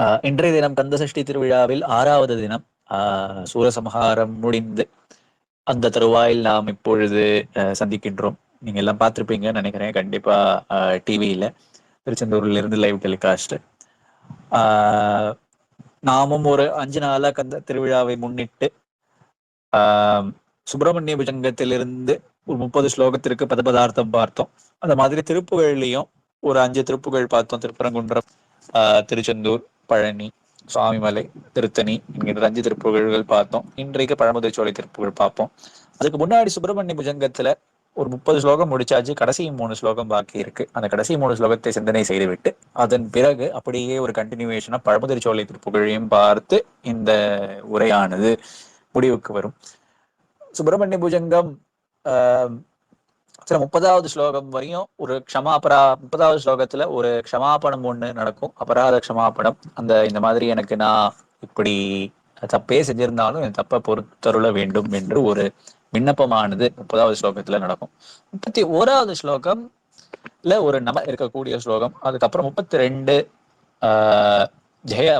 ஆஹ் இன்றைய தினம் கந்தசஷ்டி திருவிழாவில் ஆறாவது தினம் ஆஹ் சூரசம்ஹாரம் முடிந்து அந்த தருவாயில் நாம் இப்பொழுது ஆஹ் சந்திக்கின்றோம். நீங்க எல்லாம் பார்த்திருப்பீங்கன்னு நினைக்கிறேன். கண்டிப்பா டிவியில திருச்செந்தூர்ல இருந்து லைவ் டெலிகாஸ்ட் நாமும் ஒரு அஞ்சு நாளா கந்த திருவிழாவை முன்னிட்டு ஆஹ் சுப்பிரமணிய புஜங்கத்திலிருந்து ஒரு முப்பது ஸ்லோகத்திற்கு பதபதார்த்தம் பார்த்தோம். அந்த மாதிரி திருப்புகழ்லையும் ஒரு அஞ்சு திருப்புகழ் பார்த்தோம். திருப்பரங்குன்றம் ஆஹ் திருச்செந்தூர். பழனி சுவாமிமலை திருத்தணி என்கின்ற அஞ்சு திருப்புகழ்கள் பார்த்தோம். இன்றைக்கு பழமுதிர் சோலை திருப்புகழ் பார்ப்போம். அதுக்கு முன்னாடி சுப்பிரமணிய புஜங்கத்துல ஒரு முப்பது ஸ்லோகம் முடிச்சாச்சு. கடைசி மூணு ஸ்லோகம் பாக்கி இருக்கு. அந்த கடைசி மூணு ஸ்லோகத்தை சிந்தனை செய்துவிட்டு அதன் பிறகு அப்படியே ஒரு கண்டினியூவேஷனா பழமுதிர் சோலை திருப்புகழையும் பார்த்து இந்த உரையானது முடிவுக்கு வரும். சுப்பிரமணிய புஜங்கம் ஆஹ் சில முப்பதாவது ஸ்லோகம் வரையும் ஒரு க்ஷமாபரா முப்பதாவது ஸ்லோகத்துல ஒரு க்ஷமாபணம் ஒண்ணு நடக்கும். அபராத க்ஷமாபணம். அந்த இந்த மாதிரி எனக்கு நான் இப்படி தப்பே செஞ்சிருந்தாலும் என் தப்பை பொறுத்தருள வேண்டும் என்று ஒரு விண்ணப்பமானது முப்பதாவது ஸ்லோகத்துல நடக்கும். முப்பத்தி ஓராவது ஸ்லோகம்ல ஒரு நம இருக்கக்கூடிய ஸ்லோகம். அதுக்கப்புறம் முப்பத்தி ரெண்டு ஆஹ் ஜெய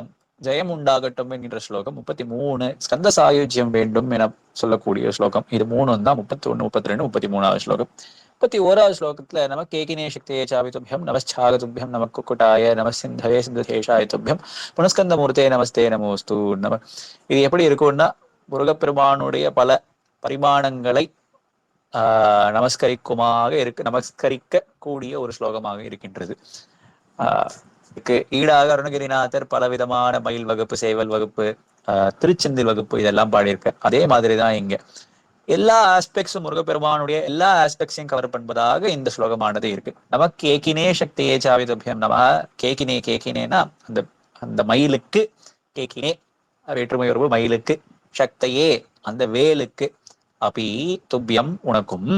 ஜெயம் உண்டாகட்டும் என்கின்ற ஸ்லோகம் முப்பத்தி மூணு ஸ்கந்த சாயுஜ்யம் வேண்டும் என சொல்லக்கூடிய ஸ்லோகம். இது மூணு தான் முப்பத்தி ஒண்ணு முப்பத்தி ரெண்டு முப்பத்தி மூணாவது ஸ்லோகம். முப்பத்தி ஓராவது ஸ்லோகத்துல நம கேகினே சக்தியே சாவித்துபியம் நமஸ்சாகதுபியம் நம குக்குட்டாய நம சிந்தவே சிந்ததேஷாய புனஸ்கந்த மூர்த்தே நமஸ்தே நமோஸ்து நம. இது எப்படி இருக்கும்னா முருகப்பெருமானுடைய பல பரிமாணங்களை ஆஹ் நமஸ்கரிக்குமாக இருக்கு நமஸ்கரிக்க கூடிய ஒரு ஸ்லோகமாக இருக்கின்றது. ஆஹ் இதுக்கு ஈடாக அருணகிரிநாதர் பலவிதமான மயில் வகுப்பு சேவல் வகுப்பு திருச்செந்தில் வகுப்பு இதெல்லாம் பாடியிருக்க அதே மாதிரிதான் இங்க. எல்லா ஆஸ்பெக்ட்ஸும் முருகப்பெருமானுடைய எல்லா ஆஸ்பெக்ட்ஸையும் கவர் பண்ணுவதாக இந்த ஸ்லோகமானது இருக்கு. நம்ம கேக்கினே சக்தியே சாவிதபியம் நம்ம கேக்கினே கேக்கினேனா அந்த அந்த மயிலுக்கு கேக்கினே வேற்றுமை உறவு மயிலுக்கு சக்தையே அந்த வேலுக்கு அபி துப்பியம் உனக்கும்.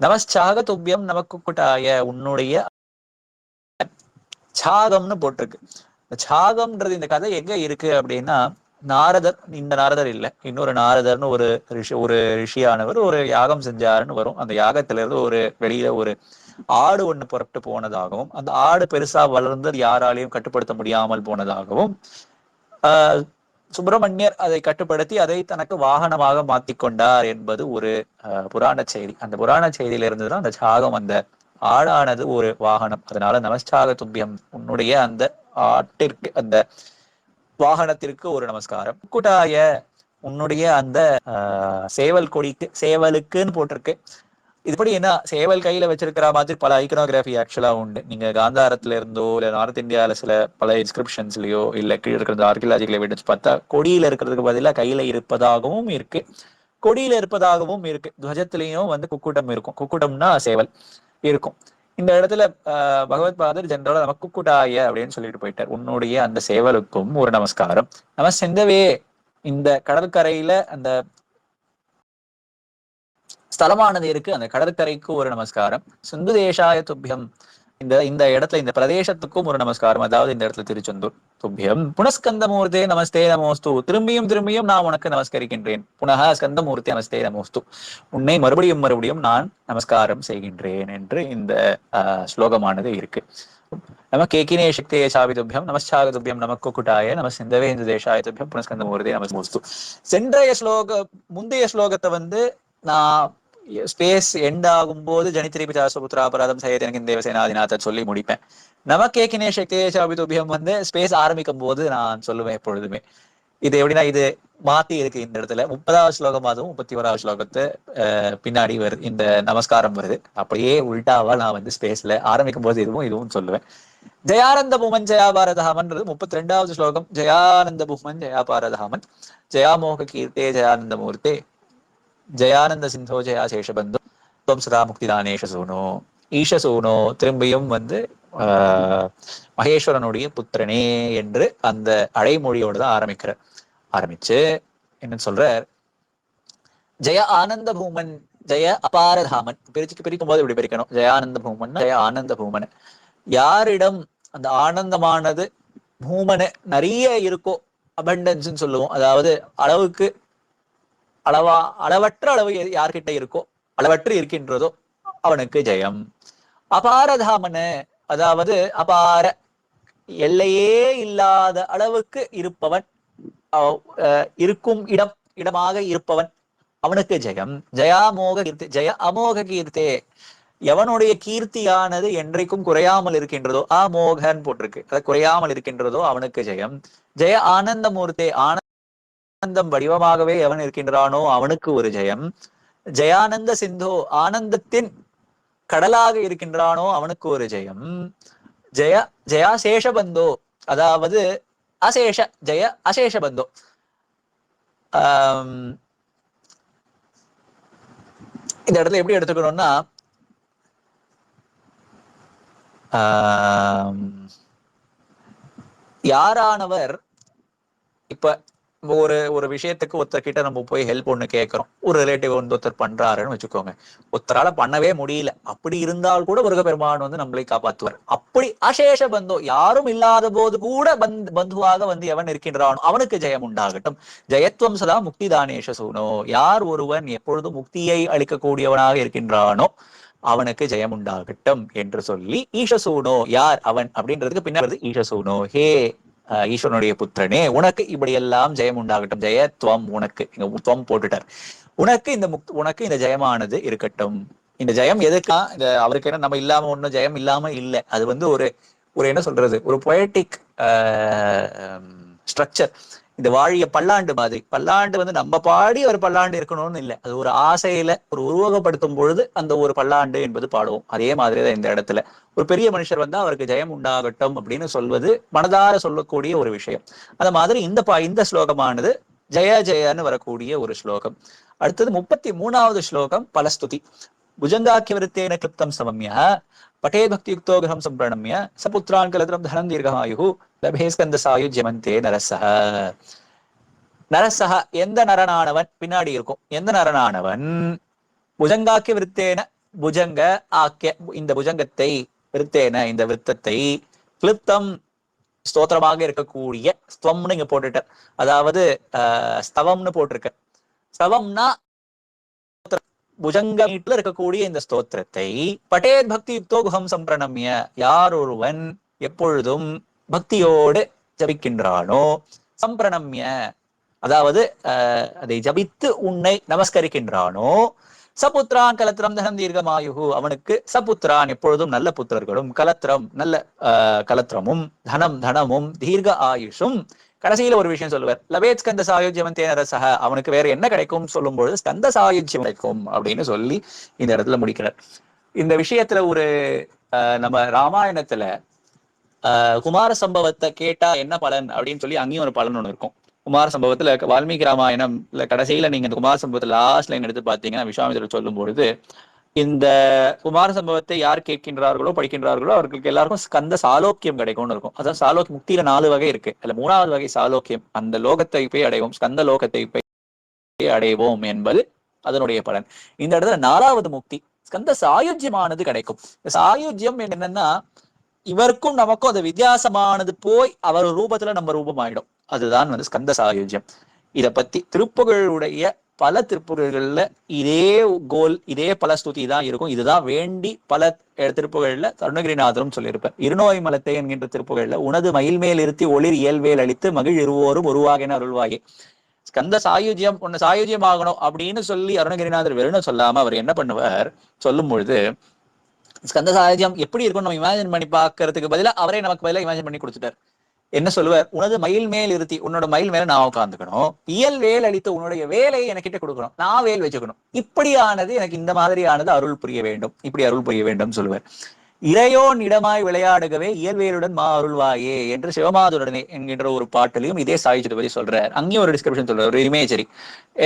நமஸ்சாக துப்பியம் நமக்கு கூட்டாய உன்னுடைய சாகம்னு போட்டிருக்கு. இந்த சாகம்ன்றது இந்த கதை எங்க இருக்கு அப்படின்னா நாரதர் இந்த நாரதர் இல்ல. இன்னொரு நாரதர்னு ஒரு ரிஷி ஒரு ரிஷியானவர் ஒரு யாகம் செஞ்சாருன்னு வரும். அந்த யாகத்திலிருந்து ஒரு வெளியில ஒரு ஆடு ஒண்ணு புறப்பட்டு போனதாகவும் அந்த ஆடு பெருசா வளர்ந்து யாராலையும் கட்டுப்படுத்த முடியாமல் போனதாகவும் ஆஹ் சுப்பிரமணியர் அதை கட்டுப்படுத்தி அதை தனக்கு வாகனமாக மாத்திக்கொண்டார் என்பது ஒரு புராண செய்தி. அந்த புராண செய்தியில இருந்துதான் அந்த சாகம் அந்த ஆடானது ஒரு வாகனம். அதனால நமஸ்சாக துப்பியம். உன்னுடைய அந்த ஆட்டிற்கு அந்த வாகனத்திற்கு ஒரு நமஸ்காரம். குட்டாய உன்னுடைய அந்த ஆஹ் சேவல் கொடிக்கு சேவலுக்குன்னு போட்டிருக்கு. இதுபடி என்ன சேவல் கையில வச்சிருக்கிற மாதிரி பல ஐக்கனோகிராஃபி ஆக்சுவலா உண்டு. நீங்க காந்தாரத்துல இருந்தோ இல்ல நார்த் இந்தியால சில பல இன்ஸ்கிரிப்ஷன்ஸ்லயோ இல்ல கீழே இருக்கிற ஆர்கியலாஜிக்கல் எவிடன்ஸ் பார்த்தா கொடியில இருக்கிறதுக்கு பதிலா கையில இருப்பதாகவும் இருக்கு. கொடியில இருப்பதாகவும் இருக்கு. துவஜத்திலையும் வந்து குக்கூட்டம் இருக்கும். குக்கூட்டம்னா சேவல். இருக்கும். இந்த இடத்துல பகவத் பாதர் ஜென்ரலா நமக்கு கூட்டாய அப்படின்னு சொல்லிட்டு போயிட்டார். உன்னுடைய அந்த சேவலுக்கும் ஒரு நமஸ்காரம். நம்ம செந்தவே இந்த கடற்கரையில அந்த ஸ்தலமானது இருக்கு. அந்த கடற்கரைக்கு ஒரு நமஸ்காரம். சிந்து தேசாய துப்பியம். இந்த இந்த இடத்துல இந்த பிரதேசத்துக்கும் ஒரு நமஸ்காரம். அதாவது இந்த இடத்துல திருச்செந்தூர் துப்பியம். புனஸ்கந்தமூர்த்தே நமஸ்தே நமோஸ்து. திரும்பியும் திரும்பியும் நான் உனக்கு நமஸ்கரிக்கின்றேன். புனக ஸ்கந்தமூர்த்தி நமஸ்தே நமோஸ்து. உன்னை மறுபடியும் மறுபடியும் நான் நமஸ்காரம் செய்கின்றேன் என்று இந்த ஆஹ் ஸ்லோகமானது இருக்கு. நம கேக்கினே சக்தியே சாவிதுபியம் நமஸ்சாகதுபியம் நமக்கு குட்டாய. நம சிந்தவே இந்த தேசாயதுபியம் புனஸ்கந்தமூர்த்தி நமஸ்து. சென்றைய ஸ்லோக முந்தைய ஸ்லோகத்தை வந்து நான் ஸ்பேஸ் எண்ட் ஆகும்போது ஜனித்திரி பிதாசுபுத்திரா அபராதம் சையத் எனக்கு தேவசேனாதிநாதர் சொல்லி முடிப்பேன். நமக்கேக்கினே சக்தியே சாபிதுபியம் வந்து ஸ்பேஸ் ஆரம்பிக்கும் போது நான் சொல்லுவேன் எப்பொழுதுமே. இது எப்படின்னா இது மாத்தி இருக்கு இந்த இடத்துல. முப்பதாவது ஸ்லோகம் அதுவும் முப்பத்தி ஓராவது ஸ்லோகத்தை அஹ், பின்னாடி வருது இந்த நமஸ்காரம் வருது. அப்படியே உல்டாவா நான் வந்து ஸ்பேஸ்ல ஆரம்பிக்கும் போது இதுவும் இதுவும் சொல்லுவேன். ஜெயானந்த பூமன் ஜெயாபாரதாமன்றது முப்பத்தி ரெண்டாவது ஸ்லோகம். ஜெயானந்த பூமன் ஜெயாபாரதாமன் ஜெயாமோக கீர்த்தே ஜெயானந்த மூர்த்தே. ஜெயானந்த சிந்தோ ஜெயா சேஷபந்து துவம் சதா முக்திதானேஷ சூனோ. ஈஷ சூனோ திரும்பியும் வந்து ஆஹ் மகேஸ்வரனுடைய புத்திரனே என்று அந்த அடைமொழியோடு தான் ஆரம்பிக்கிறார் ஆரம்பிச்சு என்ன சொல்றார். ஜெய ஆனந்த பூமன் ஜெய அபாரதாமன் பிரிச்சுக்கு பிரிக்கும் போது இப்படி பிரிக்கணும். ஜெயானந்த பூமன் ஜெய ஆனந்த பூமன். யாரிடம் அந்த ஆனந்தமானது பூமனு நிறைய இருக்கோ அபண்டன்ஸ் சொல்லுவோம். அதாவது அளவுக்கு அளவா அளவற்ற அளவு யார்கிட்ட இருக்கோ அளவற்று இருக்கின்றதோ அவனுக்கு ஜெயம். அபாரதாமனு அதாவது அபார எல்லையே இல்லாத அளவுக்கு இருப்பவன் இருக்கும் இடம் இடமாக இருப்பவன் அவனுக்கு ஜெயம். ஜயாமோக கீர்த்தி ஜெய அமோக கீர்த்தே. எவனுடைய கீர்த்தியானது என்றைக்கும் குறையாமல் இருக்கின்றதோ அமோகன் போட்டிருக்கு. அது குறையாமல் இருக்கின்றதோ அவனுக்கு ஜெயம். ஜெய ஆனந்தமூர்த்தே ஆனந்தம் வடிவமாகவே எவன் இருக்கின்றானோ அவனுக்கு ஒரு ஜெயம். ஜெயானந்த சிந்தோ ஆனந்தத்தின் கடலாக இருக்கின்றானோ அவனுக்கு ஒரு ஜெயம். ஜெய ஜெயா சேஷபந்தோ அதாவது அசேஷ ஜெய அசேஷபந்தோ. ஆம், இந்த இடத்துல எப்படி எடுத்துக்கணும்னா யாரானவர் இப்ப ஒரு ஒரு விஷயத்துக்கு ஒருத்தர்கிட்ட நம்ம போய் ஹெல்ப் ஒண்ணு கேட்கிறோம் ஒரு ரிலேட்டிவ் வந்து ஒருத்தர் பண்றாருன்னு வச்சுக்கோங்க. ஒருத்தரால பண்ணவே முடியல. அப்படி இருந்தால் கூட முருக பெருமான் வந்து நம்மளை காப்பாத்துவார். அப்படி அசேஷ பந்தோ யாரும் இல்லாத போது கூட பந்த் பந்துவாக வந்து எவன் இருக்கின்றானோ அவனுக்கு ஜெயம் உண்டாகட்டும். ஜெயத்வம் சதா முக்தி தானேஷ சூனோ. யார் ஒருவன் எப்பொழுதும் முக்தியை அளிக்கக்கூடியவனாக இருக்கின்றானோ அவனுக்கு ஜெயம் உண்டாகட்டும் என்று சொல்லி ஈஷசூனோ யார் அவன் அப்படின்றதுக்கு பின்னாடி ஈஷசூனோ. ஹே ஈஸ்வரனுடைய புத்திரனே உனக்கு இப்படி எல்லாம் ஜெயம் உண்டாகட்டும். ஜெய துவம் உனக்கு. இங்க துவம் போட்டுட்டார். உனக்கு இந்த முக் உனக்கு இந்த ஜெயமானது இருக்கட்டும். இந்த ஜெயம் எதுக்கா? இந்த அவருக்கு என்ன நம்ம இல்லாம ஒண்ணும் ஜெயம் இல்லாம இல்லை. அது வந்து ஒரு ஒரு என்ன சொல்றது? ஒரு பொயட்டிக் ஸ்ட்ரக்சர் இந்த வாழிய பல்லாண்டு மாதிரி. பல்லாண்டு வந்து நம்ம பாடி ஒரு பல்லாண்டு இருக்கணும்னு இல்லை. அது ஒரு ஆசையில ஒரு உருவகப்படுத்தும் பொழுது அந்த ஒரு பல்லாண்டு என்பது பாடுவோம். அதே மாதிரி தான் இந்த இடத்துல. ஒரு பெரிய மனுஷர் வந்து அவருக்கு ஜெயம் உண்டாகட்டும் அப்படின்னு சொல்வது மனதார சொல்லக்கூடிய ஒரு விஷயம். அந்த மாதிரி இந்த பா இந்த ஸ்லோகமானது ஜெய ஜெயன்னு வரக்கூடிய ஒரு ஸ்லோகம். அடுத்தது முப்பத்தி மூணாவது ஸ்லோகம் பலஸ்துதி. புஜங்காக்கியவருத்தேன கிருப்தம் சமம்ய பட்டே பக்தியுக்தோ கிரகம் சம்பிரணம்ய சபுத்திரான் கலத்திரம் தனம் தீர்கமாயு லபே ஸ்கந்த சாயுஜ்யமந்தே நரசஹ. நரசஹ எந்த நரனானவன்? பின்னாடி இருக்கும். எந்த நரனானவன்? புஜங்காக்கிய விருத்தேன புஜங்க ஆக்கிய இந்த புஜங்கத்தை விருத்தேன இந்த விருத்தத்தை கிளிப்தம் ஸ்தோத்திரமாக இருக்கக்கூடிய ஸ்தவம்னு இங்க போட்டுட்ட. அதாவது ஆஹ், ஸ்தவம்னு போட்டிருக்க. ஸ்தவம்னா புஜங்க வீட்டுல இருக்கக்கூடிய இந்த ஸ்தோத்திரத்தை பட்டேத் பக்தி யுக்தோ குஹம் சம்பிரணம்ய. யார் ஒருவன்? எப்பொழுதும் பக்தியோடு ஜபிக்கின்றானோ? சம்பிரணம்ய அதாவது அதை ஜபித்து உன்னை நமஸ்கரிக்கின்றானோ? சபுத்ரான் கலத்திரம் தனம் தீர்க்கமாயுகு. அவனுக்கு சபுத்ரான் எப்பொழுதும் நல்ல புத்திரர்களும் கலத்திரம் நல்ல ஆஹ், கலத்திரமும் தனம் தனமும் தீர்க்க ஆயுஷும். கடைசியில ஒரு விஷயம் சொல்லுவார். லபேத் ஸ்கந்த சாயுஜ்யம் தேனரசக அவனுக்கு வேற என்ன கிடைக்கும்? சொல்லும் பொழுது ஸ்கந்த சாயுஜ்யம் கிடைக்கும் அப்படின்னு சொல்லி இந்த இடத்துல முடிக்கிறார். இந்த விஷயத்துல ஒரு நம்ம ராமாயணத்துல குமார சம்பவத்தை கேட்டா என்ன பலன் அப்படின்னு சொல்லி அங்கேயும் ஒரு பலன் ஒன்று இருக்கும். குமார சம்பவத்துல வால்மீகி ராமாயணம் இல்ல கடைசியில நீங்க இந்த குமார சம்பவத்துல லாஸ்ட் லைன் எடுத்து பாத்தீங்கன்னா விஸ்வாமித்திரர் சொல்லும் பொழுது இந்த குமார சம்பவத்தை யார் கேட்கின்றார்களோ படிக்கின்றார்களோ அவர்களுக்கு எல்லாருக்கும் ஸ்கந்த சாலோக்கியம் கிடைக்கும்னு இருக்கும். அதான் சாலோக்கியம் முக்தியில நாலு வகை இருக்கு. அதுல மூணாவது வகை சாலோக்கியம் அந்த லோகத்தை போய் அடைவோம் ஸ்கந்த லோகத்தை போய் அடைவோம் என்பது அதனுடைய பலன். இந்த இடத்துல நாலாவது முக்தி ஸ்கந்த சாயுஜ்யமானது கிடைக்கும். சாயுஜ்யம் என்னன்னா இவருக்கும் நமக்கும் அது வித்தியாசமானது போய் அவர் ரூபத்துல நம்ம ரூபமாயிடும். அதுதான் வந்து ஸ்கந்த சாயுஜ்யம். இத பத்தி திருப்புகளுடைய பல திருப்புகள்கள்ல இதே கோல் இதே பல ஸ்துதி தான் இருக்கும். இதுதான் வேண்டி பல திருப்புகள்ல தருணகிரிநாதரும் சொல்லியிருப்பார். இருநோய் மலத்தை என்கின்ற திருப்புகள்ல உனது மயில் மேல் இருத்தி ஒளிர் இயல்வேல் அளித்து மகிழ் இருவோரும் உருவாகின அருள்வாயே. ஸ்கந்த சாயுஜ்யம் ஒன்னு சாயுஜ்யம் ஆகணும் அப்படின்னு சொல்லி அருணகிரிநாதர் வெறும் சொல்லாம அவர் என்ன பண்ணுவார்? சொல்லும் பொழுது ஸ்கந்த சாயுஜ்யம் எப்படி இருக்கும் நம்ம இமேஜின் பண்ணி பாக்குறதுக்கு பதிலா அவரே நமக்கு பதிலா இமேஜின் பண்ணி கொடுத்துட்டார். என்ன சொல்லுவார்? உனது மயில் மேல் இருத்தி உன்னோட மயில் மேல நான் உட்காந்துக்கணும் இயல் வேல் அளித்த உன்னுடைய வேலையை எனக்கிட்ட கொடுக்கணும். நான் வேல் வச்சுக்கணும். இப்படியானது எனக்கு இந்த மாதிரியானது அருள் புரிய வேண்டும். இப்படி அருள் புரிய வேண்டும் சொல்லுவார். இறையோன் இடமாய் விளையாடுகவே இயல்வேலுடன் மா அருள்வாயே என்று சிவமாதுடனே என்கின்ற ஒரு பாட்டிலையும் இதே சாயுஜத்தை பத்தி சொல்றார். அங்கேயும் ஒரு டிஸ்கிரிப்ஷன் சொல்றார். ஒரு இமேஜரி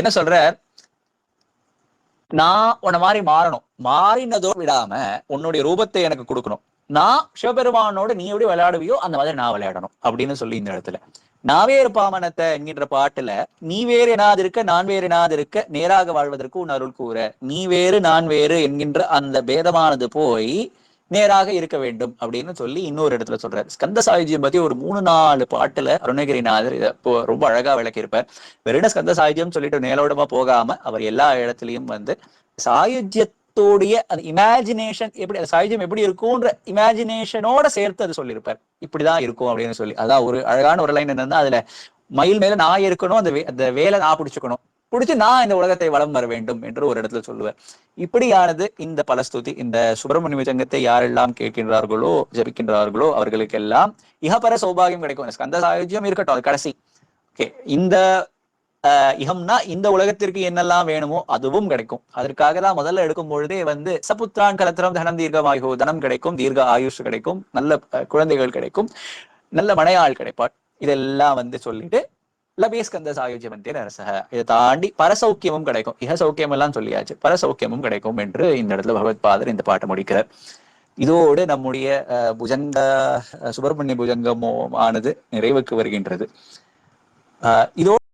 என்ன சொல்றார்? நான் உன்னை மாதிரி மாறணும். மாறினதோ விடாம உன்னுடைய ரூபத்தை எனக்கு கொடுக்கணும். நான் சிவபெருமானோட நீ எப்படி விளையாடுவியோ அந்த மாதிரி நான் விளையாடணும் அப்படின்னு சொல்லி இந்த இடத்துல. நாவேறு பாமனத்தை என்கின்ற பாட்டுல நீ வேறு எனாது இருக்க நான் வேறு எனாது இருக்க நேராக வாழ்வதற்கு உன் அருள் கூற நீ வேறு நான் வேறு என்கின்ற அந்த பேதமானது போய் நேராக இருக்க வேண்டும் அப்படின்னு சொல்லி இன்னொரு இடத்துல சொல்றாரு. ஸ்கந்த சாயுஜ்யம் பத்தி ஒரு மூணு நாலு பாட்டுல அருணகிரிநாதர் இப்போ ரொம்ப அழகா விளக்கியிருப்பார். வெறும் ஸ்கந்த சாயுஜ்யம் சொல்லிட்டு நேலோடமா போகாம அவர் எல்லா இடத்துலயும் வந்து சாயுஜ்யத்தோடைய அந்த இமேஜினேஷன் எப்படி அந்த சாயுஜ்யம் எப்படி இருக்கும்ன்ற இமேஜினேஷனோட சேர்த்து அது சொல்லியிருப்பார். இப்படிதான் இருக்கும் அப்படின்னு சொல்லி. அதான் ஒரு அழகான ஒரு லைன் என்னன்னா அதுல மயில் மேல நான் இருக்கணும் அந்த வே- அந்த வேலை நான் பிடிச்சுக்கணும். பிடிச்சு நான் இந்த உலகத்தை வளம் வர வேண்டும் என்று ஒரு இடத்துல சொல்லுவார் இப்படியானது இந்த பலஸ்துதி இந்த சுப்பிரமணிய சங்கத்தை யாரெல்லாம் கேட்கின்றார்களோ ஜபிக்கின்றார்களோ அவர்களுக்கெல்லாம் இகப்பர சௌபாகியம் கிடைக்கும். இந்த ஸ்கந்த சாயுஜ்யம் இருக்கட்டும் அது கடைசி. ஓகே இந்த ஆஹ், இகம்னா இந்த உலகத்திற்கு என்னெல்லாம் வேணுமோ அதுவும் கிடைக்கும். அதற்காக தான் முதல்ல எடுக்கும் பொழுதே வந்து சபுத்ரான் கலத்திரம் தனம் தீர்க்கமாயு தனம் கிடைக்கும் தீர்க்க ஆயுஷ் கிடைக்கும் நல்ல குழந்தைகள் கிடைக்கும் நல்ல மனையாள் கிடைப்பாள். இதெல்லாம் வந்து சொல்லிட்டு லபேஸ்கந்த சாயுஜ்யமந்தே அரசக இதை தாண்டி பரசௌக்கியமும் கிடைக்கும். இக சௌக்கியம் எல்லாம் சொல்லியாச்சு. பரசௌக்கியமும் கிடைக்கும் என்று இந்த இடத்துல பகவத் பாதர் இந்த பாட்டை முடிக்கிறார். இதோடு நம்முடைய அஹ், புஜங்க சுப்பிரமணிய புஜங்கமோ ஆனது நிறைவுக்கு வருகின்றது. அஹ், இதோடு